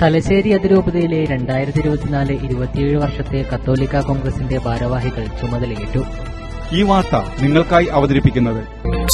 തലശ്ശേരി അതിരൂപതയിലെ രണ്ടായിരത്തി ഇരുപത്തിനാല് ഇരുപത്തിയേഴ് വർഷത്തെ കത്തോലിക്ക കോൺഗ്രസിന്റെ ഭാരവാഹികൾ ചുമതലയേറ്റു. ഈ വാർത്ത നിങ്ങൾക്കായി അവതരിപ്പിക്കുന്നത്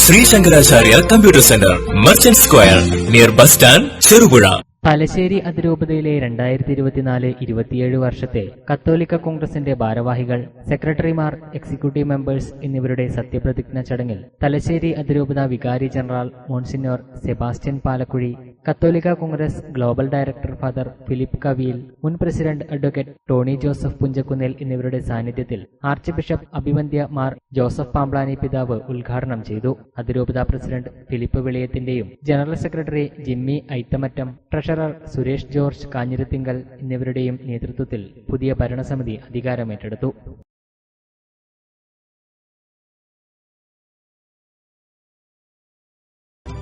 Shri Shankaracharya computer centre merchant square near bus stand Cherupuzha. Thalassery അതിരൂപതയിലെ രണ്ടായിരത്തി ഇരുപത്തിനാല് ഇരുപത്തിയേഴ് വർഷത്തെ കത്തോലിക്ക കോൺഗ്രസിന്റെ ഭാരവാഹികൾ സെക്രട്ടറിമാർ എക്സിക്യൂട്ടീവ് മെമ്പേഴ്സ് എന്നിവരുടെ സത്യപ്രതിജ്ഞ ചടങ്ങിൽ തലശ്ശേരി അതിരൂപത വികാരി ജനറൽ മോൺസിനോർ സെബാസ്റ്റ്യൻ പാലക്കുഴി കത്തോലിക്ക Congress global director father Philip Kaviyil മുൻ president advocate Tony Joseph Punchakkunnel എന്നിവരുടെ സാന്നിധ്യത്തിൽ ആർച്ച് ബിഷപ്പ് അഭിവന്ധ്യ മാർ ജോസഫ് പാംബ്ലാനി പിതാവ് ഉദ്ഘാടനം ചെയ്തു. അതിരൂപത president Philip വെളിയത്തിന്റെയും general secretary Jimmy Aithamattam treasurer Suresh George Kanjirathinkal എന്നിവരുടെയും നേതൃത്വത്തിൽ പുതിയ ഭരണസമിതി അധികാരമേറ്റെടുത്തു.